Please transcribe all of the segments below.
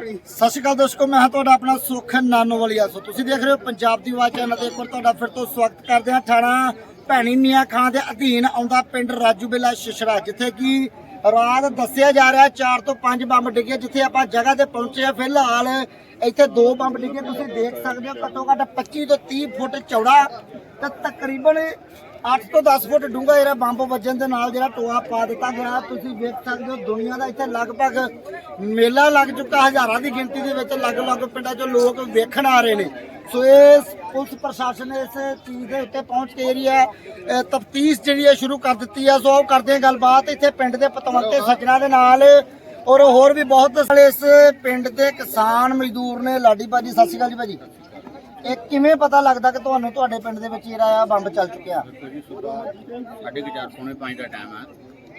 ਸਤਿ ਸ਼੍ਰੀ ਅਕਾਲ ਦੋਸਤੋ, ਮੈਂ ਹਾਂ ਤੁਹਾਡਾ ਆਪਣਾ ਸੁਖ ਨਾਨੋਵਾਲੀਆ। ਸੋ ਤੁਸੀਂ ਦੇਖ ਰਹੇ ਹੋ ਪੰਜਾਬ ਦੀ ਆਵਾਜ਼ ਚੈਨਲ ਦੇ ਉੱਪਰ ਤੁਹਾਡਾ ਫਿਰ ਤੋਂ ਸਵਾਗਤ ਕਰਦੇ ਹਾਂ। ਥਾਣਾ ਭੈਣੀ ਮੀਆਂ ਖਾਂ ਦੇ ਅਧੀਨ ਆਉਂਦਾ ਪਿੰਡ ਰਾਜੂ ਬੇਲਾ ਸ਼ਿਸ਼ਰਾ, ਜਿੱਥੇ ਕਿ ਰਾਤ ਦੱਸਿਆ ਜਾ ਰਿਹਾ 4 ਤੋਂ 5 ਬੰਬ ਡਿੱਗੇ ਜਿੱਥੇ ਆਪਾਂ ਜਗ੍ਹਾ ਤੇ ਪਹੁੰਚੇ ਆ ਫਿਲਹਾਲ ਇੱਥੇ ਦੋ ਬੰਬ ਡਿੱਗੇ। ਤੁਸੀਂ ਦੇਖ ਸਕਦੇ ਹੋ ਘੱਟੋ ਘੱਟ 25 ਤੋਂ 30 ਫੁੱਟ ਚੌੜਾ ਤੇ ਤਕਰੀਬਨ 8 ਤੋਂ 10 ਫੁੱਟ ਡੂੰਘਾ ਜਿਹੜਾ ਬੰਬ ਵੱਜਣ ਦੇ ਨਾਲ ਜਿਹੜਾ ਟੋਆ ਪਾ ਦਿੱਤਾ ਗਿਆ। ਤੁਸੀਂ ਵੇਖ ਸਕਦੇ ਹੋ ਦੁਨੀਆ ਦਾ ਇੱਥੇ ਲਗਭਗ ਮੇਲਾ ਲੱਗ ਚੁੱਕਾ। ਹਜ਼ਾਰਾਂ ਦੀ ਗਿਣਤੀ ਦੇ ਵਿੱਚ ਅਲੱਗ-ਅਲੱਗ ਪਿੰਡਾਂ 'ਚੋਂ ਲੋਕ ਵੇਖਣ ਆ ਰਹੇ ਨੇ। ਸੋ ਇਸ ਪੁਲਿਸ ਪ੍ਰਸ਼ਾਸਨ ਨੇ ਇਸ ਚੀਜ਼ ਦੇ ਉੱਤੇ ਪਹੁੰਚ ਕੇ ਏਰੀਆ ਤਫਤੀਸ਼ ਜਿਹੜੀ ਹੈ ਸ਼ੁਰੂ ਕਰ ਦਿੱਤੀ ਆ ਸੋ ਆਓ ਕਰਦੇ ਹਾਂ ਗੱਲਬਾਤ ਇੱਥੇ ਪਿੰਡ ਦੇ ਪਤਵੰਤੇ ਸੱਜਣਾ ਦੇ ਨਾਲ। ਔਰ ਹੋਰ ਵੀ ਬਹੁਤ ਸਾਰੇ ਇਸ ਪਿੰਡ ਦੇ ਕਿਸਾਨ ਮਜ਼ਦੂਰ ਨੇ। ਲਾਡੀ ਭਾਜੀ ਸਤਿ ਸ਼੍ਰੀ ਅਕਾਲ ਜੀ ਭਾਜੀ। ਇਹ ਕਿਵੇਂ ਪਤਾ ਲੱਗਦਾ ਕਿ ਤੁਹਾਨੂੰ ਤੁਹਾਡੇ ਪਿੰਡ ਦੇ ਵਿੱਚ ਜਿਹੜਾ ਆ ਬੰਬ ਚੱਲ ਚੁੱਕਿਆ? ਜੀ ਸੁਬਾਹ ਸਾਢੇ ਕੁ ਚਾਰ ਪੌਣੇ ਪੰਜ ਦਾ ਟਾਈਮ ਹੈ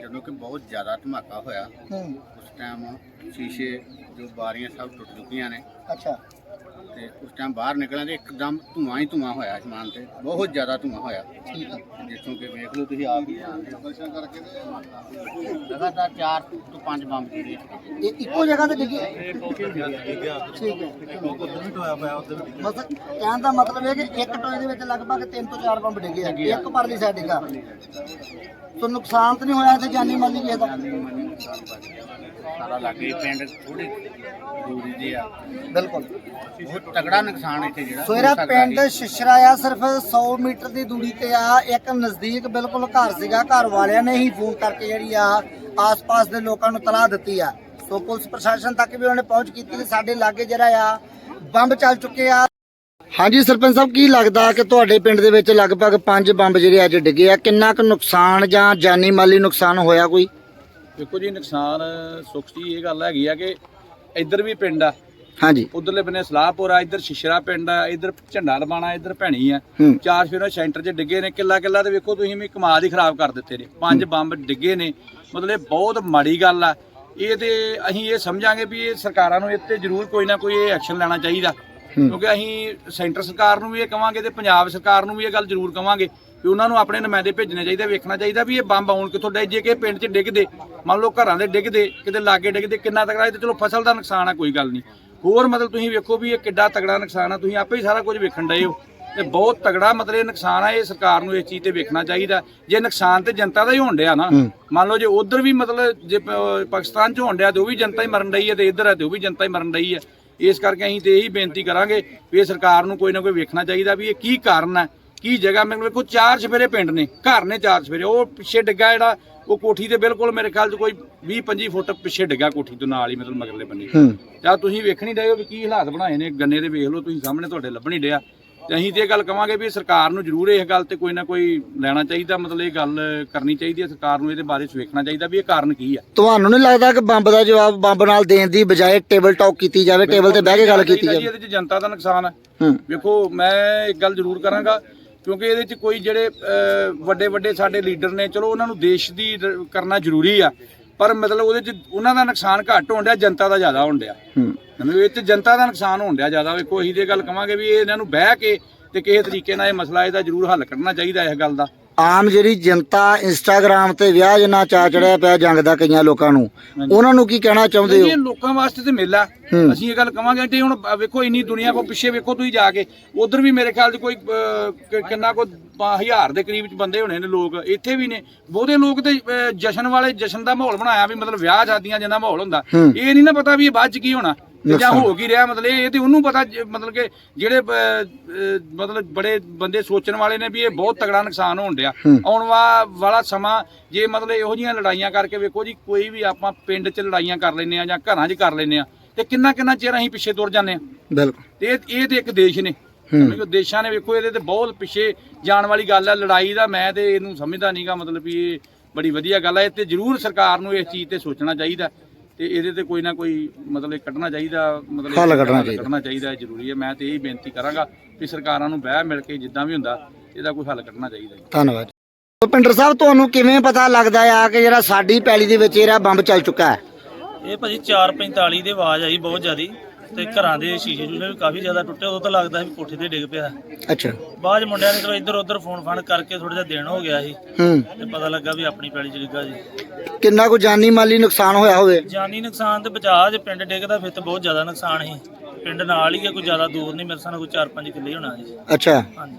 ਜਦੋਂ ਕਿ ਬਹੁਤ ਜ਼ਿਆਦਾ ਧਮਾਕਾ ਹੋਇਆ। ਹੂੰ। ਉਸ ਟਾਈਮ ਸ਼ੀਸ਼ੇ ਜੋ ਬਾਰੀਆਂ ਸਭ ਟੁੱਟ ਚੁੱਕੀਆਂ ਨੇ। ਅੱਛਾ। ਤੇ ਉਸ ਟਾਈਮ ਬਾਹਰ ਨਿਕਲਾਂ ਤੇ ਇੱਕਦਮ ਧੂਆਂ ਹੀ ਧੂਆਂ ਹੋਇਆ ਅਸਮਾਨ ਤੇ ਬਹੁਤ ਜ਼ਿਆਦਾ ਧੂਆਂ ਹੋਇਆ। ਠੀਕ ਹੈ ਜਿੱਥੋਂ ਕਿ ਵੇਖ ਲਓ ਤੁਸੀਂ ਆਪ ਹੀ। ਦਰਸ਼ਨ ਕਰਕੇ ਲਗਾਤਾਰ 4 ਤੋਂ 5 ਬੰਬ ਜਿਹੜੇ ਇਹ ਇੱਕੋ ਜਗ੍ਹਾ ਤੇ ਡਿੱਗੀ? ਠੀਕ ਹੈ। ਮਤਲਬ ਕਹਿਣ ਦਾ ਮਤਲਬ ਇਹ ਕਿ ਇੱਕ ਟੋਏ ਦੇ ਵਿੱਚ ਲਗਭਗ 3 ਤੋਂ 4 ਬੰਬ ਡਿੱਗੇ ਆ। ਇੱਕ ਪਰਲੀ ਸਾਈਡ ਡਿੱਗਾ। ਸੋ ਨੁਕਸਾਨ ਤਾਂ ਨਹੀਂ ਹੋਇਆ ਇੱਥੇ ਜਾਨੀ ਮਾਲੀ ਕਿਸੇ ਦਾ ਸਾਰਾ ਲੱਗੇ ਪਿੰਡ ਥੋੜੀ ਦੂਰੀ ਦੇ ਆ। ਬਿਲਕੁਲ। ਬਹੁਤ ਤਗੜਾ ਨੁਕਸਾਨ ਇੱਥੇ ਜਿਹੜਾ ਸੋ ਇਹਦਾ ਪਿੰਡ। ਸ਼ਿਸ਼ਰਾ ਆ ਸਿਰਫ 100 ਮੀਟਰ ਦੀ ਦੂਰੀ ਤੇ ਆ। ਇੱਕ ਨਜ਼ਦੀਕ ਬਿਲਕੁਲ ਘਰ ਸੀਗਾ। ਘਰ ਵਾਲਿਆਂ ਨੇ ਹੀ ਫੋਨ ਕਰਕੇ ਜਿਹੜੀ ਆ ਆਸ-ਪਾਸ ਦੇ ਲੋਕਾਂ ਨੂੰ ਤਲਾਹ ਦਿੱਤੀ ਆ। ਸੋ ਪੁਲਿਸ ਪ੍ਰਸ਼ਾਸਨ ਤੱਕ ਵੀ ਉਹਨੇ ਪਹੁੰਚ ਕੀਤੀ ਤੇ ਸਾਡੇ ਲਾਗੇ ਜਿਹੜਾ ਆ ਬੰਬ ਚੱਲ ਚੁੱਕੇ ਆ। ਹਾਂਜੀ ਸਰਪੰਚ ਸਾਹਿਬ ਕੀ ਲੱਗਦਾ ਕਿ ਤੁਹਾਡੇ ਪਿੰਡ ਦੇ ਵਿੱਚ ਲਗਭਗ 5 ਬੰਬ ਜਿਹੜੇ ਅੱਜ ਡਿੱਗੇ ਆ? ਕਿੰਨਾ ਕੁ ਨੁਕਸਾਨ ਜਾਂ ਜਾਨੀ ਮਾਲੀ ਨੁਕਸਾਨ ਹੋਇਆ ਕੋਈ? ਦੇਖੋ ਜੀ ਨੁਕਸਾਨ ਸੁੱਖ ਜੀ ਇਹ ਗੱਲ ਹੈਗੀ ਆ ਕਿ ਇੱਧਰ ਵੀ ਪਿੰਡ ਆ। ਹਾਂਜੀ। ਉਧਰਲੇ ਬੰਨੇ ਸਲਾਹਪੁਰ ਆ ਇੱਧਰ ਸ਼ਿਸ਼ਰਾ ਪਿੰਡ ਆ ਇੱਧਰ ਝੰਡਾ ਲਵਾਣਾ ਇੱਧਰ ਭੈਣੀ ਆ। ਚਾਰ ਫਿਰ ਸੈਂਟਰ 'ਚ ਡਿੱਗੇ ਨੇ ਕਿੱਲਾ ਕਿੱਲਾ ਤੇ ਵੇਖੋ ਤੁਸੀਂ ਵੀ ਕਮਾਲ ਹੀ ਖਰਾਬ ਕਰ ਦਿੱਤੇ ਨੇ। ਪੰਜ ਬੰਬ ਡਿੱਗੇ ਨੇ। ਮਤਲਬ ਇਹ ਬਹੁਤ ਮਾੜੀ ਗੱਲ ਆ। ਇਹ ਤੇ ਅਸੀਂ ਇਹ ਸਮਝਾਂਗੇ ਵੀ ਇਹ ਸਰਕਾਰਾਂ ਨੂੰ ਇੱਥੇ ਜ਼ਰੂਰ ਕੋਈ ਨਾ ਕੋਈ ਐਕਸ਼ਨ ਲੈਣਾ ਚਾਹੀਦਾ। ਕਿਉਂਕਿ ਅਸੀਂ ਸੈਂਟਰ ਸਰਕਾਰ ਨੂੰ ਵੀ ਇਹ ਕਵਾਂਗੇ ਤੇ ਪੰਜਾਬ ਸਰਕਾਰ ਨੂੰ ਵੀ ਇਹ ਗੱਲ ਜ਼ਰੂਰ ਕਵਾਂਗੇ। ਵੀ ਉਹਨਾਂ ਨੂੰ ਆਪਣੇ ਨੁਮਾਇੰਦੇ ਭੇਜਣੇ ਚਾਹੀਦੇ ਵੇਖਣਾ ਚਾਹੀਦਾ ਵੀ ਇਹ ਬੰਬ ਆਉਣ ਕਿੱਥੋਂ ਡੇ ਜੇ ਕਿ ਪਿੰਡ 'ਚ ਡਿੱਗਦੇ ਮੰਨ ਲਓ ਘਰਾਂ ਦੇ ਡਿੱਗਦੇ ਕਿਤੇ ਲਾਗੇ ਡਿੱਗਦੇ ਕਿੰਨਾ ਤਕੜਾ ਇਹ ਤੇ ਚਲੋ ਫਸਲ ਦਾ ਨੁਕਸਾਨ ਆ ਕੋਈ ਗੱਲ ਨਹੀਂ। ਹੋਰ ਮਤਲਬ ਤੁਸੀਂ ਵੇਖੋ ਵੀ ਇਹ ਕਿੱਡਾ ਤਗੜਾ ਨੁਕਸਾਨ ਆ ਤੁਸੀਂ ਆਪੇ ਹੀ ਸਾਰਾ ਕੁਝ ਵੇਖਣ ਡਏ ਹੋ। ਤੇ ਬਹੁਤ ਤਗੜਾ ਮਤਲਬ ਇਹ ਨੁਕਸਾਨ ਆ ਇਹ ਸਰਕਾਰ ਨੂੰ ਇਸ ਚੀਜ਼ ਤੇ ਵੇਖਣਾ ਚਾਹੀਦਾ। ਜੇ ਨੁਕਸਾਨ ਤੇ ਜਨਤਾ ਦਾ ਹੀ ਹੋਣ ਡਿਆ ਨਾ ਮੰਨ ਲਓ ਜੇ ਉਧਰ ਵੀ ਮਤਲਬ ਜੇ ਪਾਕਿਸਤਾਨ 'ਚ ਹੋਣ ਡਿਆ ਤੇ ਉਹ ਵੀ ਜਨਤਾ ਹੀ ਮਰਨ ਡਈ ਹੈ ਤੇ ਇੱਧਰ ਹੈ ਤੇ ਉਹ ਵੀ ਜਨਤਾ ਹੀ ਮਰਨ ਡਈ ਹੈ। ਇਸ ਕਰਕੇ ਅਸੀਂ ਤੇ ਇਹੀ ਬੇਨਤੀ ਕਰਾਂਗੇ ਵੀ ਇਹ ਸਰਕਾਰ ਨੂੰ ਕੋਈ ਨਾ ਕੋਈ ਵੇਖਣਾ ਚਾਹੀਦਾ ਵੀ ਇਹ ਕੀ ਕਾਰਨ ਹੈ। ਕੀ ਜਗ੍ਹਾ? ਮੈਨੂੰ ਵੇਖੋ ਚਾਰ ਛਫੇਰੇ ਪਿੰਡ ਨੇ ਘਰ ਨੇ ਚਾਰ ਛਫੇਰੇ ਉਹ ਪਿੱਛੇ ਡਿੱਗਾ ਜਿਹੜਾ ਉਹ ਕੋਠੀ ਦੇ ਬਿਲਕੁਲ ਮੇਰੇ ਖਿਆਲ 'ਚ ਕੋਈ 20 25 ਫੁੱਟ ਪਿੱਛੇ ਡਿੱਗਾ ਕੋਠੀ ਤੋਂ ਨਾਲ ਹੀ ਮਤਲਬ ਮਗਰਲੇ ਬੰਨੇ। ਜਾਂ ਤੁਸੀਂ ਵੇਖਣੀ ਡਏ ਹੋ ਵੀ ਕੀ ਹਾਲਾਤ ਬਣਾਏ ਨੇ ਗੰਨੇ ਦੇ ਵੇਖ ਲਓ ਤੁਸੀਂ ਸਾਹਮਣੇ ਤੁਹਾਡੇ ਲੱਭਣੀ ਡਿਆ। ਤੇ ਅਸੀਂ ਤੇ ਇਹ ਗੱਲ ਕਵਾਂਗੇ ਵੀ ਸਰਕਾਰ ਨੂੰ ਜ਼ਰੂਰ ਇਸ ਗੱਲ ਤੇ ਕੋਈ ਨਾ ਕੋਈ ਲੈਣਾ ਚਾਹੀਦਾ ਮਤਲਬ ਇਹ ਗੱਲ ਕਰਨੀ ਚਾਹੀਦੀ ਹੈ ਸਰਕਾਰ ਨੂੰ ਇਹਦੇ ਬਾਰੇ 'ਚ ਵੇਖਣਾ ਚਾਹੀਦਾ ਵੀ ਇਹ ਕਾਰਨ ਕੀ ਆ। ਤੁਹਾਨੂੰ ਨਹੀਂ ਲੱਗਦਾ ਕਿ ਬੰਬ ਦਾ ਜਵਾਬ ਬੰਬ ਨਾਲ ਦੇਣ ਦੀ ਬਜਾਏ ਟੇਬਲ ਟਾਕ ਕੀਤੀ ਜਾਵੇ ਟੇਬਲ ਤੇ ਬਹਿ ਕੇ ਗੱਲ ਕੀਤੀ ਜਾਵੇ? ਇਹਦੇ 'ਚ ਜਨਤਾ ਦਾ ਨੁਕਸਾਨ ਹੂੰ। ਵੇਖੋ ਮੈਂ ਇੱਕ ਗੱਲ ਜ਼ਰੂਰ ਕਰਾਂਗਾ ਕਿਉਂਕਿ ਇਹਦੇ 'ਚ ਕੋਈ ਜਿਹੜੇ ਵੱਡੇ ਵੱਡੇ ਸਾਡੇ ਲੀਡਰ ਨੇ ਚਲੋ ਉਹਨਾਂ ਨੂੰ ਦੇਸ਼ ਦੀ ਕਰਨਾ ਜ਼ਰੂਰੀ ਆ ਪਰ ਮਤਲਬ ਉਹਦੇ 'ਚ ਉਹਨਾਂ ਦਾ ਨੁਕਸਾਨ ਘੱਟ ਹੋਣ ਡਿਆ ਜਨਤਾ ਦਾ ਜ਼ਿਆਦਾ ਹੋਣ ਡਿਆ। ਮੈਨੂੰ ਇਹ 'ਚ ਜਨਤਾ ਦਾ ਨੁਕਸਾਨ ਹੋਣ ਡਿਆ ਜ਼ਿਆਦਾ ਵੇਖੋ ਅਸੀਂ ਇਹ ਗੱਲ ਕਵਾਂਗੇ ਵੀ ਇਹ ਇਹਨਾਂ ਨੂੰ ਬਹਿ ਕੇ ਤੇ ਕਿਸੇ ਤਰੀਕੇ ਨਾਲ ਇਹ ਮਸਲਾ ਇਹਦਾ ਜ਼ਰੂਰ ਹੱਲ ਕੱਢਣਾ ਚਾਹੀਦਾ ਇਸ ਗੱਲ ਦਾ। ਆਮ ਜਿਹੜੀ ਜਨਤਾ ਇੰਸਟਾਗ੍ਰam ਤੇ ਵਿਆਹ ਜਨਾ ਚਾ ਚੜਿਆ ਪਿਆ ਜੰਗ ਦਾ ਕਈਆਂ ਲੋਕਾਂ ਨੂੰ ਉਹਨਾਂ ਨੂੰ ਕੀ ਕਹਿਣਾ ਚਾਹੁੰਦੇ ਇਹ ਹੋ ਲੋਕਾਂ ਵਾਸਤੇ ਤੇ ਮੇਲਾ। ਅਸੀਂ ਇਹ ਗੱਲ ਕਵਾਂਗੇ ਤੇ ਹੁਣ ਵੇਖੋ ਇੰਨੀ ਦੁਨੀਆ ਕੋ ਪਿੱਛੇ ਵੇਖੋ ਤੁਸੀਂ ਜਾ ਕੇ ਉਧਰ ਵੀ ਮੇਰੇ ਖਿਆਲ 'ਚ ਕੋਈ ਕਿੰਨਾ ਕੋ ਹਜ਼ਾਰ ਦੇ ਕਰੀਬ ਚ ਬੰਦੇ ਹੋਣੇ ਨੇ ਲੋਕ ਇੱਥੇ ਵੀ ਨੇ। ਬਹੁਤੇ ਲੋਕ ਤੇ ਜਸ਼ਨ ਵਾਲੇ ਜਸ਼ਨ ਦਾ ਮਾਹੌਲ ਬਣਾਇਆ ਵੀ ਮਤਲਬ ਵਿਆਹ ਸ਼ਾਦੀਆਂ ਜਿੰਨਾ ਮਾਹੌਲ ਹੁੰਦਾ। ਇਹ ਨਹੀਂ ਨਾ ਪਤਾ ਵੀ ਇਹ ਬਾਅਦ ਚ ਕੀ ਹੋਣਾ। ਤੇ ਜਾਂ। ਹੋ ਕੀ ਰਿਹਾ ਮਤਲਬ ਇਹ ਤੇ ਉਹਨੂੰ ਪਤਾ ਜ- ਮਤਲਬ ਕਿ ਜਿਹੜੇ ਅਹ, ਅਹ, ਮਤਲਬ ਬੜੇ ਬੰਦੇ ਸੋਚਣ ਵਾਲੇ ਨੇ ਵੀ ਇਹ ਬਹੁਤ ਤਗੜਾ ਨੁਕਸਾਨ ਹੋਣ ਡਿਆ। ਆਉਣ ਵਾ- ਵਾਲਾ ਸਮਾਂ ਜੇ ਮਤਲਬ ਇਹੋ ਜੀਆਂ ਲੜਾਈਆਂ ਕਰਕੇ ਵੇਖੋ ਜੀ ਕੋਈ ਵੀ ਆਪਾਂ ਪਿੰਡ 'ਚ ਲੜਾਈਆਂ ਕਰ ਲੈਨੇ ਆ ਜਾਂ ਘਰਾਂ 'ਚ ਕਰ ਲੈਨੇ ਆ ਤੇ ਕਿੰਨਾ ਕਿੰਨਾ ਚਿਰ ਅਸੀਂ ਪਿੱਛੇ ਤੁਰ ਜਾਂਦੇ ਆ ਬਿਲਕੁਲ। ਤੇ ਇਹ ਇਹ ਤੇ ਇੱਕ ਦੇਸ਼ ਨੇ। ਕਿਉਂਕਿ ਦੇਸ਼ਾਂ ਨੇ ਵੇਖੋ ਇਹਦੇ ਤੇ ਬਹੁਤ ਪਿੱਛੇ ਜਾਣ ਵਾਲੀ ਗੱਲ ਹੈ ਲੜਾਈ ਦਾ ਮੈਂ ਤੇ ਇਹਨੂੰ ਸਮਝਦਾ ਨਹੀਂਗਾ ਮਤਲਬ ਵੀ ਇਹ ਬੜੀ ਵਧੀਆ ਗੱਲ ਹੈ ਤੇ ਜ਼ਰੂਰ ਸਰਕਾਰ ਨੂੰ ਇਸ ਚੀਜ਼ ਤੇ ਸੋਚਣਾ ਚਾਹੀਦਾ। ਤੇ ਇਹਦੇ ਤੇ ਕੋਈ ਨਾ ਕੋਈ ਮਤਲਬ ਕੱਢਣਾ ਚਾਹੀਦਾ ਮਤਲਬ ਹੱਲ ਕੱਢਣਾ ਚਾਹੀਦਾ। ਕੱਢਣਾ ਚਾਹੀਦਾ ਜ਼ਰੂਰੀ ਹੈ। ਮੈਂ ਤੇ ਇਹ ਬੇਨਤੀ ਕਰਾਂਗਾ ਵੀ ਸਰਕਾਰਾਂ ਨੂੰ ਬਹਿ ਮਿਲ ਕੇ ਜਿੱਦਾਂ ਵੀ ਹੁੰਦਾ ਇਹਦਾ ਕੋਈ ਹੱਲ ਕੱਢਣਾ ਚਾਹੀਦਾ ਧੰਨਵਾਦ। ਭੁਪਿੰਦਰ ਸਾਹਿਬ ਤੁਹਾਨੂੰ ਕਿਵੇਂ ਪਤਾ ਲੱਗਦਾ ਆ ਕਿ ਜਿਹੜਾ ਸਾਡੀ ਪੈਲੀ ਦੇ ਵਿੱਚ ਇਹਦਾ ਬੰਬ ਚੱਲ ਚੁੱਕਾ ਹੈ? ਇਹ ਭਾਜੀ 4:45 ਦੀ ਆਵਾਜ਼ ਆਈ ਬਹੁਤ ਜ਼ਿਆਦੀ। ਤੇ ਘਰਾਂ ਦੇ ਸ਼ੀਸ਼ੇ ਜੂਸ਼ੇ ਵੀ ਕਾਫੀ ਜ਼ਿਆਦਾ ਟੁੱਟੇ ਉਦੋਂ ਤਾਂ ਲੱਗਦਾ ਸੀ ਵੀ ਕੋਠੇ ਤੇ ਡਿੱਗ ਪਿਆ। ਅੱਛਾ। ਬਾਅਦ 'ਚ ਮੁੰਡਿਆਂ ਨੇ ਚਲੋ ਇੱਧਰ ਉੱਧਰ ਫੋਨ ਫਾਨ ਕਰਕੇ ਥੋੜਾ ਜਿਹਾ ਦਿਨ ਹੋ ਗਿਆ ਸੀ। ਹੂੰ। ਤੇ ਪਤਾ ਲੱਗਾ ਵੀ ਆਪਣੀ ਪੈਲੀ ਚ ਡਿੱਗਾ ਜੀ। ਕਿੰਨਾ ਕੁ ਜਾਨੀ ਮਾਲੀ ਨੁਕਸਾਨ ਹੋਇਆ ਹੋਵੇ? ਜਾਨੀ ਨੁਕਸਾਨ ਤੇ ਬਚਾਅ ਜੇ ਪਿੰਡ ਡਿੱਗਦਾ ਫਿਰ ਤੇ ਬਹੁਤ ਜ਼ਿਆਦਾ ਨੁਕਸਾਨ ਸੀ। ਪਿੰਡ ਨਾਲ ਹੀ ਹੈ ਕੋਈ ਜ਼ਿਆਦਾ ਦੂਰ ਨਹੀਂ ਮੇਰੇ ਸਾਹ ਕੋਈ 4-5 ਕਿੱਲੇ ਹੋਣਾ ਜੀ। ਅੱਛਾ। ਹਾਂਜੀ।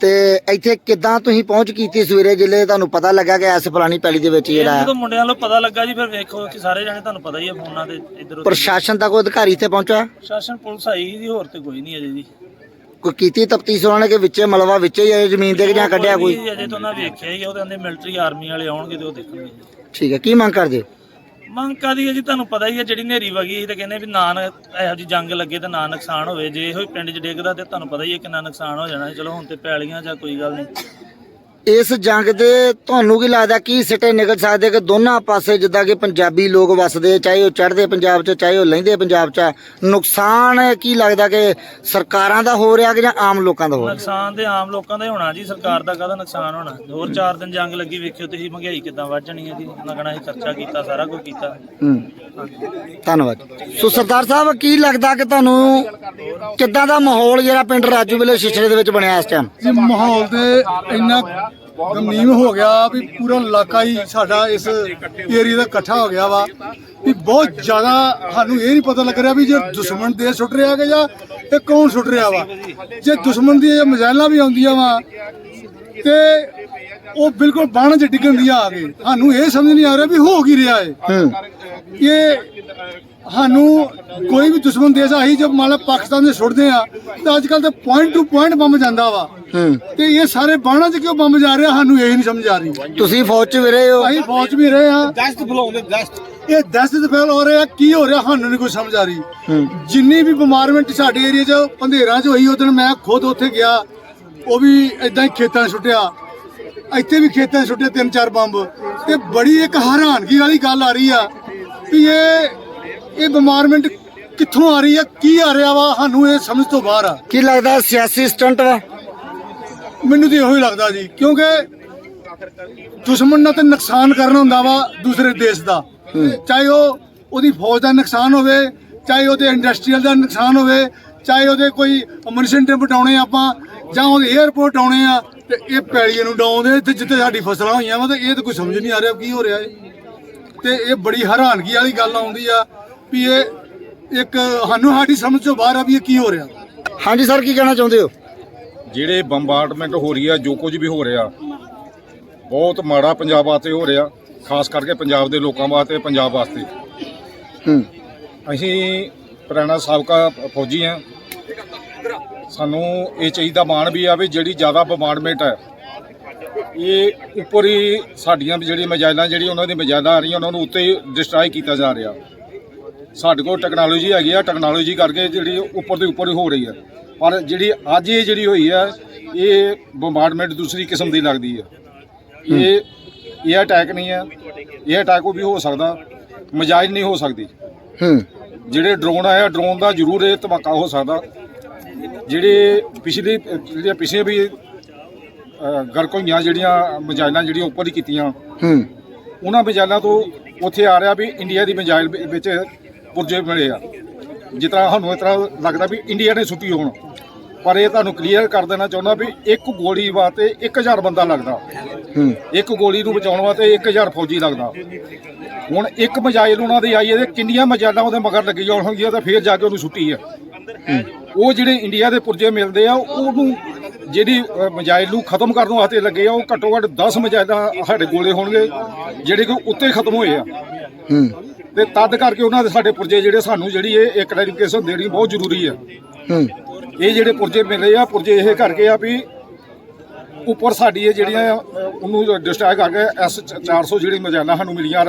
ਤੇ ਇੱਥੇ ਕਿੱਦਾਂ ਤੁਸੀਂ ਪਹੁੰਚ ਕੀਤੀ ਸਵੇਰੇ ਜਿਲੇ ਤੁਹਾਨੂੰ ਪਤਾ ਲੱਗਾ ਕਿ ਐਸ ਫਲਾਣੀ ਪੈਲੀ ਦੇ ਵਿੱਚ ਇਹ ਜਿਹੜਾ ਜਦੋਂ ਮੁੰਡਿਆਂ ਨੂੰ ਪਤਾ ਲੱਗਾ ਜੀ ਫਿਰ ਵੇਖੋ ਕਿ ਸਾਰੇ ਜਾਣੇ ਤੁਹਾਨੂੰ ਪਤਾ ਹੀ ਹੈ ਫੋਨਾਂ ਤੇ ਇੱਧਰ ਪ੍ਰਸ਼ਾਸਨ ਦਾ ਕੋਈ ਅਧਿਕਾਰੀ ਇੱਥੇ ਪਹੁੰਚਾ ਸ਼ਾਸਨ ਪੁਲਿਸ ਆਈ ਜੀ ਹੋਰ ਤੇ ਕੋਈ ਨਹੀਂ ਅਜੇ ਜੀ। ਕੋਈ ਕੀਤੀ ਤਫਤੀਸ਼ ਉਹਨਾਂ ਨੇ ਕਿ ਵਿੱਚੇ ਮਲਵਾ ਵਿੱਚੇ ਹੀ ਹੈ ਜ਼ਮੀਨ ਦੇ ਜਾਂ ਕੱਢਿਆ ਕੋਈ? ਨਹੀਂ, ਅਜੇ ਤਾਂ ਉਹਨਾਂ ਵੇਖਿਆ ਹੀ ਆ, ਉਹ ਕਹਿੰਦੇ ਮਿਲਟਰੀ ਆਰਮੀ ਵਾਲੇ ਆਉਣਗੇ ਤੇ ਉਹ ਦੇਖਣਗੇ। ਜੀ ਠੀਕ ਹੈ ਕੀ ਮੰਗ ਕਰਦੇ? ਮੰਗ ਕਾਦੀ ਹੈ ਜੀ? ਤੁਹਾਨੂੰ ਪਤਾ ਹੀ ਹੈ ਜਿਹੜੀ ਨੇਰੀ ਵਗੀ ਸੀ ਤੇ ਕਹਿੰਦੇ ਵੀ ਨਾ ਨਾ ਇਹੋ ਜੀ ਜੰਗ ਲੱਗੇ ਤੇ ਨਾ ਨੁਕਸਾਨ ਹੋਵੇ। ਜੇ ਇਹੋ ਹੀ ਪਿੰਡ 'ਚ ਡਿੱਗਦਾ ਤੇ ਤੁਹਾਨੂੰ ਪਤਾ ਹੀ ਹੈ ਕਿੰਨਾ ਨੁਕਸਾਨ ਹੋ ਜਾਣਾ ਸੀ। ਚਲੋ ਹੁਣ ਤੇ ਪੈਲੀਆਂ ਜਾਂ ਕੋਈ ਗੱਲ ਨਹੀਂ। ਇਸ ਜੰਗ ਦੇ ਤੁਹਾਨੂੰ ਕੀ ਲੱਗਦਾ ਕੀ ਸਿੱਟੇ ਨਿਕਲ ਸਕਦੇ ਕਿ ਦੋਨਾਂ ਪਾਸੇ ਜਿੱਦਾਂ ਕਿ ਪੰਜਾਬੀ ਲੋਕ ਵਸਦੇ ਚਾਹੇ ਉਹ ਚੜ੍ਹਦੇ ਪੰਜਾਬ 'ਚ ਚਾਹੇ ਉਹ ਲਹਿੰਦੇ ਪੰਜਾਬ 'ਚ ਨੁਕਸਾਨ ਕੀ ਲੱਗਦਾ ਕਿ ਸਰਕਾਰਾਂ ਦਾ ਹੋ ਰਿਹਾ ਕਿ ਜਾਂ ਆਮ ਲੋਕਾਂ ਦਾ ਹੋ ਰਿਹਾ? ਨੁਕਸਾਨ ਤੇ ਆਮ ਲੋਕਾਂ ਦਾ ਹੀ ਹੋਣਾ ਜੀ ਸਰਕਾਰ ਦਾ ਕਾਹਦਾ ਨੁਕਸਾਨ ਹੋਣਾ? ਹੋਰ 4 ਦਿਨ ਜੰਗ ਲੱਗੀ ਵੇਖਿਓ ਤੁਸੀਂ ਮਹਿੰਗਾਈ ਕਿੱਦਾਂ ਵੱਧ ਜਾਣੀ ਹੈ ਜੀ। ਲੱਗਣਾ ਸੀ ਖਰਚਾ ਕੀਤਾ ਸਾਰਾ ਕੁਝ ਕੀਤਾ। ਹੂੰ। ਧੰਨਵਾਦ। ਸੋ ਸਰਦਾਰ ਸਾਹਿਬ ਕੀ ਲੱਗਦਾ ਕਿ ਤੁਹਾਨੂੰ ਕਿੱਦਾਂ ਦਾ ਮਾਹੌਲ ਜਿਹੜਾ ਪਿੰਡ ਰਾਜੂ ਵੇਲੇ ਸ਼ਿਸ਼ਰੇ ਦੇ ਵਿੱਚ ਬਣਿਆ ਇਸ ਟਾਈਮ ਜੀ ਮਾਹੌਲ ਤੇ ਇੰਨਾ ਗਮੀਮ ਹੋ ਗਿਆ ਵੀ ਪੂਰਾ ਇਲਾਕਾ ਹੀ ਸਾਡਾ ਇਸ ਏਰੀਆ ਦਾ ਇਕੱਠਾ ਹੋ ਗਿਆ ਵਾ। ਵੀ ਬਹੁਤ ਜ਼ਿਆਦਾ ਸਾਨੂੰ ਇਹ ਨਹੀਂ ਪਤਾ ਲੱਗ ਰਿਹਾ ਵੀ ਜੇ ਦੁਸ਼ਮਣ ਦੇ ਸੁੱਟ ਰਿਹਾ ਕਿ ਜਾਂ ਇਹ ਕੌਣ ਸੁੱਟ ਰਿਹਾ ਵਾ। ਜੇ ਦੁਸ਼ਮਣ ਦੀਆਂ ਮਜ਼ਾਲਾਂ ਵੀ ਆਉਂਦੀਆਂ ਵਾ ਤੇ ਉਹ ਬਿਲਕੁਲ ਬਾਣ ਚ ਡਿੱਗਣ ਦੀਆਂ ਆ। ਗਏ ਸਾਨੂੰ ਇਹ ਸਮਝ ਨਹੀਂ ਆ ਰਿਹਾ ਵੀ ਹੋ ਕੀ ਰਿਹਾ ਹੈ। ਇਹ ਸਾਨੂੰ ਕੋਈ ਵੀ ਦੁਸ਼ਮਣ ਦੇਸ਼ ਆਹੀ ਜਦ ਮੰਨ ਲਾ ਪਾਕਿਸਤਾਨ ਦੇ ਸੁੱਟਦੇ ਆ ਤਾਂ ਅੱਜ ਕੱਲ ਤੇ ਪੁਆਇੰਟ ਟੂ ਪੁਆਇੰਟ ਬੰਬ ਜਾਂਦਾ ਵਾ। ਤੇ ਇਹ ਸਾਰੇ ਬਾਣਾ 'ਚ ਕਿਉਂ ਬੰਬ ਜਾ ਰਿਹਾ ਸਾਨੂੰ ਇਹ ਨਹੀਂ ਸਮਝ ਆ ਰਹੀ। ਤੁਸੀਂ ਫੌਜ 'ਚ ਵੀ ਰਹੇ ਹੋ? ਅਸੀਂ ਫੌਜ 'ਚ ਵੀ ਰਹੇ ਆ। ਦਸਤ ਫਲਾਉਂਦੇ ਦਸਤ ਇਹ ਦਸਤ ਫੈਲ ਹੋ ਰਿਹਾ ਕੀ ਹੋ ਰਿਹਾ ਸਾਨੂੰ ਨਹੀਂ ਕੋਈ ਸਮਝ ਆ ਰਹੀ। ਜਿੰਨੀ ਵੀ ਬਿਮਾਰਮੈਂਟ ਸਾਡੇ ਏਰੀਆ 'ਚ ਪੰਧੇਰਾਂ 'ਚ ਹੋਈ ਉਦੋਂ ਮੈਂ ਖੁਦ ਉੱਥੇ ਗਿਆ ਉਹ ਵੀ ਇਦਾਂ ਹੀ ਖੇਤਾਂ 'ਚ ਸੁੱਟਿਆ। ਇੱਥੇ ਵੀ ਖੇਤਾਂ 'ਚ ਸੁੱਟੇ ਤਿੰਨ ਚਾਰ ਬੰਬ ਤੇ ਬੜੀ ਇੱਕ ਹੈਰਾਨਗੀ ਵਾਲੀ ਗੱਲ ਆ ਰਹੀ ਆ ਵੀ ਇਹ ਇਹ ਬਿਮਾਰਮੈਂਟ ਕਿੱਥੋਂ ਆ ਰਹੀ ਆ ਕੀ ਆ ਰਿਹਾ ਵਾ ਸਾਨੂੰ ਇਹ ਸਮਝ ਤੋਂ ਬਾਹਰ ਆ। ਕੀ ਲੱਗਦਾ ਸਿਆਸੀ ਸਟੰਟ ਵਾ? ਮੈਨੂੰ ਤਾਂ ਇਹੋ ਹੀ ਲੱਗਦਾ ਜੀ ਕਿਉਂਕਿ ਦੁਸ਼ਮਣ ਨਾਲ ਤੇ ਨੁਕਸਾਨ ਕਰਨਾ ਹੁੰਦਾ ਵਾ ਦੂਸਰੇ ਦੇਸ਼ ਦਾ। ਚਾਹੇ ਉਹ ਉਹਦੀ ਫੌਜ ਦਾ ਨੁਕਸਾਨ ਹੋਵੇ ਚਾਹੇ ਉਹਦੇ ਇੰਡਸਟਰੀਅਲ ਦਾ ਨੁਕਸਾਨ ਹੋਵੇ ਚਾਹੇ ਉਹਦੇ ਕੋਈ ਮਨਸ਼ਨ ਤੇ ਬਟਾਉਣੇ ਆਪਾਂ ਜਾਂ ਉਹਦੇ 에ਅਰਪੋਰਟ ਆਉਣੇ ਆ ਤੇ ਇਹ ਪੈਲੀਆਂ ਨੂੰ ਡਾਉਂਦੇ ਤੇ ਜਿੱਥੇ ਸਾਡੀ ਫਸਲਾਂ ਹੋਈਆਂ ਵਾ ਤੇ ਇਹ ਤਾਂ ਕੋਈ ਸਮਝ ਨਹੀਂ ਆ ਰਿਹਾ ਕੀ ਹੋ ਰਿਹਾ ਹੈ ਤੇ ਇਹ ਬੜੀ ਹੈਰਾਨਗੀ ਵਾਲੀ ਗੱਲ ਆਉਂਦੀ ਆ ਵੀ ਇਹ ਇੱਕ ਸਾਨੂੰ ਸਾਡੀ ਸਮਝ ਤੋਂ ਬਾਹਰ ਆ ਵੀ ਇਹ ਕੀ ਹੋ ਰਿਹਾ। ਹਾਂਜੀ ਸਰ ਕੀ ਕਹਿਣਾ ਚਾਹੁੰਦੇ ਹੋ? ਜਿਹੜੇ ਬੰਬਾਰਡਮੈਂਟ ਹੋ ਰਹੀ ਆ ਜੋ ਕੁਝ ਵੀ ਹੋ ਰਿਹਾ ਬਹੁਤ ਮਾੜਾ ਪੰਜਾਬ ਵਾਸਤੇ ਹੋ ਰਿਹਾ ਖਾਸ ਕਰਕੇ ਪੰਜਾਬ ਦੇ ਲੋਕਾਂ ਵਾਸਤੇ ਪੰਜਾਬ ਵਾਸਤੇ। ਹੂੰ। ਅਸੀਂ ਪੁਰਾਣਾ ਸਾਬਕਾ ਫੌਜੀ ਆ। ਸਾਨੂੰ ਇਹ ਚਾਹੀਦਾ ਮਾਣ ਵੀ ਆ ਵੀ ਜਿਹੜੀ ਜ਼ਿਆਦਾ ਬੰਬਾਰਡਮੈਂਟ ਹੈ ਇਹ ਉੱਪਰ ਹੀ ਸਾਡੀਆਂ ਵੀ ਜਿਹੜੀ ਮਜਾਇਲਾਂ ਜਿਹੜੀ ਉਹਨਾਂ ਦੀ ਮਜਾਇਲਾਂ ਆ ਰਹੀਆਂ ਉਹਨਾਂ ਨੂੰ ਉੱਤੇ ਡਿਸਟਰਾਈ ਕੀਤਾ ਜਾ ਰਿਹਾ। ਸਾਡੇ ਕੋਲ ਟੈਕਨੋਲੋਜੀ ਹੈਗੀ ਆ ਟੈਕਨੋਲੋਜੀ ਕਰਕੇ ਜਿਹੜੀ ਉੱਪਰ ਦੇ ਉੱਪਰ ਹੀ ਹੋ ਰਹੀ ਹੈ। ਪਰ ਜਿਹੜੀ ਅੱਜ ਇਹ ਜਿਹੜੀ ਹੋਈ ਹੈ ਇਹ ਬੰਬਾਰਡਮੈਂਟ ਦੂਸਰੀ ਕਿਸਮ ਦੀ ਲੱਗਦੀ ਹੈ। ਇਹ ਇਹ ਅਟੈਕ ਨਹੀਂ ਹੈ। ਇਹ ਅਟੈਕ ਵੀ ਹੋ ਸਕਦਾ ਮਜਾਇਲ ਨਹੀਂ ਹੋ ਸਕਦੀ। ਹੂੰ। ਜਿਹੜੇ ਡਰੋਨ ਆਇਆ ਡਰੋਨ ਦਾ ਜ਼ਰੂਰ ਇਹ ਧਮਾਕਾ ਹੋ ਸਕਦਾ। ਜਿਹੜੇ ਪਿਛਲੇ ਜਿਹੜੀਆਂ ਪਿਛਲੇ ਵੀ ਅ, ਗਰਕ ਹੋਈਆਂ ਜਿਹੜੀਆਂ ਮਜਾਇਲਾਂ ਜਿਹੜੀਆਂ ਉੱਪਰ ਹੀ ਕੀਤੀਆਂ ਹੂੰ। ਉਹਨਾਂ ਮਜਾਇਲਾਂ ਤੋਂ ਉੱਥੇ ਆ ਰਿਹਾ ਵੀ ਇੰਡੀਆ ਦੀ ਮਜਾਇਲ ਵਿੱਚ ਪੁਰਜੇ ਮਿਲੇ ਆ। ਜਿਸ ਤਰ੍ਹਾਂ ਸਾਨੂੰ ਇਸ ਤਰ੍ਹਾਂ ਲੱਗਦਾ ਵੀ ਇੰਡੀਆ ਨੇ ਸੁੱਟੀ ਹੋਣ। ਪਰ ਇਹ ਤੁਹਾਨੂੰ ਕਲੀਅਰ ਕਰ ਦੇਣਾ ਚਾਹੁੰਦਾ ਵੀ ਇੱਕ ਗੋਲੀ ਵਾਸਤੇ 1000 ਬੰਦਾ ਲੱਗਦਾ। ਹੂੰ। ਇੱਕ ਗੋਲੀ ਨੂੰ ਬਚਾਉਣ ਵਾਸਤੇ 1000 ਫੌਜੀ ਲੱਗਦਾ। ਹੁਣ ਇੱਕ ਮਜਾਇਲ ਉਹਨਾਂ ਦੀ ਆਈ ਹੈ ਤੇ ਕਿੰਨੀਆਂ ਮਜਾਇਲਾਂ ਉਹਦੇ ਮਗਰ ਲੱਗੀਆਂ ਹੋਣਗੀਆਂ ਤਾਂ ਫੇਰ ਜਾ ਕੇ ਉਹਨੂੰ ਛੁੱਟੀ ਆ ਉਹ ਜਿਹੜੇ ਇੰਡੀਆ ਦੇ ਪੁਰਜੇ ਮਿਲਦੇ ਆ ਉਹਨੂੰ ਜਿਹੜੀ ਮਜਾਇਲ ਨੂੰ ਖਤਮ ਕਰਨ ਵਾਸਤੇ ਲੱਗੇ ਆ ਉਹ ਘੱਟੋ ਘੱਟ 10 ਮਜਾਇਲਾਂ ਸਾਡੇ ਕੋਲੇ ਹੋਣਗੇ ਜਿਹੜੇ ਕਿ ਉੱਤੇ ਖਤਮ ਹੋਏ ਆ। ਹੂੰ। ਤੇ ਤਦ ਕਰਕੇ ਉਹਨਾਂ ਦੇ ਸਾਡੇ ਪੁਰਜੇ ਜਿਹੜੇ ਸਾਨੂੰ ਜਿਹੜੀ ਇਹ ਇੱਕ ਕਲੈਰੀਫਿਕੇਸ਼ਨ ਦੇਣੀ ਬਹੁਤ ਜ਼ਰੂਰੀ ਆ। ਹੂੰ। ਇਹ ਜਿਹੜੇ ਪੁਰਜੇ ਮਿਲੇ ਆ ਪੁਰਜੇ ਇਹ ਕਰਕੇ ਆ ਵੀ ਉੱਪਰ ਸਾਡੀ ਇਹ ਜਿਹੜੀਆਂ ਉਹਨੂੰ ਡਿਸਟ੍ਰਾਇ ਕਰਕੇ ਐਸ 400 ਜਿਹੜੀ ਮਜਾਇਲਾਂ ਸਾਨੂੰ ਮਿਲੀਆਂ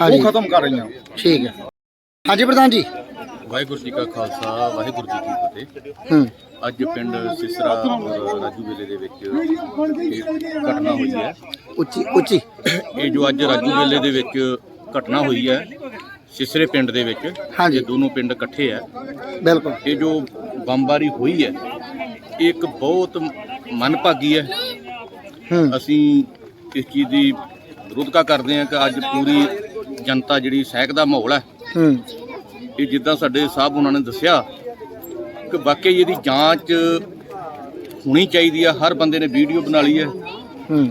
ਹਾਂਜੀ। ਉਹ। ਖਤਮ ਕਰ ਰਹੀਆਂ। ਠੀਕ ਹੈ। ਹਾਂਜੀ ਪ੍ਰਧਾਨ ਜੀ। ਵਾਹਿਗੁਰੂ ਜੀ ਕਾ ਖਾਲਸਾ ਵਾਹਿਗੁਰੂ ਜੀ ਕੀ ਫਤਿਹ। ਹੂੰ। ਅੱਜ ਪਿੰਡ ਸਿਸਰਾ ਔਰ ਰਾਜੂ ਵੇਲੇ ਦੇ ਵਿੱਚ ਇਹ ਘਟਨਾ ਹੋਈ ਹੈ। ਉੱਚੀ ਉੱਚੀ। ਇਹ ਜੋ ਅੱਜ ਰਾਜੂ ਵੇਲੇ ਦੇ ਵਿੱਚ ਘਟਨਾ ਹੋਈ ਹੈ ਸਿਸਰੇ ਪਿੰਡ ਦੇ ਵਿੱਚ ਹਾਂਜੀ। ਇਹ ਦੋਨੋਂ ਪਿੰਡ ਇਕੱਠੇ ਆ ਬਿਲਕੁਲ। ਇਹ ਜੋ ਬੰਬਾਰੀ ਹੋਈ ਹੈ ਇਹ ਇੱਕ ਬਹੁਤ ਮਨਭਾਗੀ ਹੈ। ਹੂੰ। ਅਸੀਂ ਇਸ ਚੀਜ਼ ਦੀ ਵਿਰੋਧਤਾ ਕਰਦੇ ਹਾਂ ਕਿ ਅੱਜ ਪੂਰੀ ਜਨਤਾ ਜਿਹੜੀ ਸਹਿਕ ਦਾ ਮਾਹੌਲ ਹੈ ਹੂੰ। ਇਹ ਜਿੱਦਾਂ ਸਾਡੇ ਸਾਹਿਬ ਉਹਨਾਂ ਨੇ ਦੱਸਿਆ ਕਿ ਵਾਕਈ ਇਹਦੀ ਜਾਂਚ ਹੋਣੀ ਚਾਹੀਦੀ ਆ ਹਰ ਬੰਦੇ ਨੇ ਵੀਡੀਓ ਬਣਾ ਲਈ ਹੈ।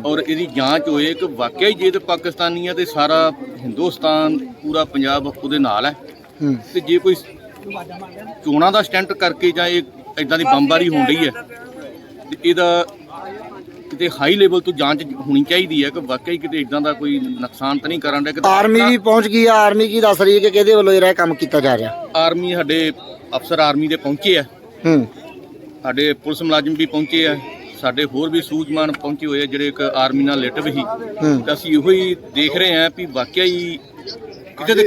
ਔਰ ਇਹਦੀ ਜਾਂਚ ਹੋਏ ਕਿ ਵਾਕਿਆ ਹੀ ਜੇ ਤੇ ਪਾਕਿਸਤਾਨੀ ਆ ਤੇ ਸਾਰਾ ਹਿੰਦੁਸਤਾਨ ਪੂਰਾ ਪੰਜਾਬ ਉਹਦੇ ਨਾਲ ਹੈ। ਹੂੰ। ਤੇ ਜੇ ਕੋਈ ਚੋਣਾਂ ਦਾ ਸਟੈਂਟ ਕਰਕੇ ਜਾਂ ਇਹ ਇਦਾਂ ਦੀ ਬੰਬਾਰੀ ਹੋਣ ਰਹੀ ਹੈ ਤੇ ਇਹਦਾ ਕਿਤੇ ਹਾਈ ਲੈਵਲ ਤੋਂ ਜਾਂਚ ਹੋਣੀ ਚਾਹੀਦੀ ਹੈ ਕਿ ਵਾਕਿਆ ਹੀ ਕਿਤੇ ਇਦਾਂ ਦਾ ਕੋਈ ਨੁਕਸਾਨ ਤਾਂ ਨਹੀਂ ਕਰਨ ਦਾ ਕਿ ਆਰਮੀ ਵੀ ਪਹੁੰਚ ਗਈ ਆ ਆਰਮੀ ਕੀ ਦੱਸ ਰਹੀ ਹੈ ਕਿ ਕਿਹਦੇ ਵੱਲੋਂ ਇਹ ਕੰਮ ਕੀਤਾ ਜਾ ਰਿਹਾ? ਆਰਮੀ ਸਾਡੇ ਅਫਸਰ ਆਰਮੀ ਦੇ ਪਹੁੰਚੇ ਆ। ਹੂੰ। ਸਾਡੇ ਪੁਲਿਸ ਮੁਲਾਜ਼ਮ ਵੀ ਪਹੁੰਚੇ ਆ। ਸਾਡੇ ਹੋਰ ਵੀ ਸੂਝਵਾਨ ਪਹੁੰਚੇ ਹੋਏ ਆ ਜਿਹੜੇ ਇੱਕ ਆਰਮੀ ਨਾਲ ਰਿਲੇਟਿਵ ਹੀ ਹੂੰ। ਤਾਂ ਅਸੀਂ ਇਹੋ ਹੀ ਦੇਖ ਰਹੇ ਹਾਂ ਵੀ ਵਾਕਿਆ ਹੀ ਕਿਤੇ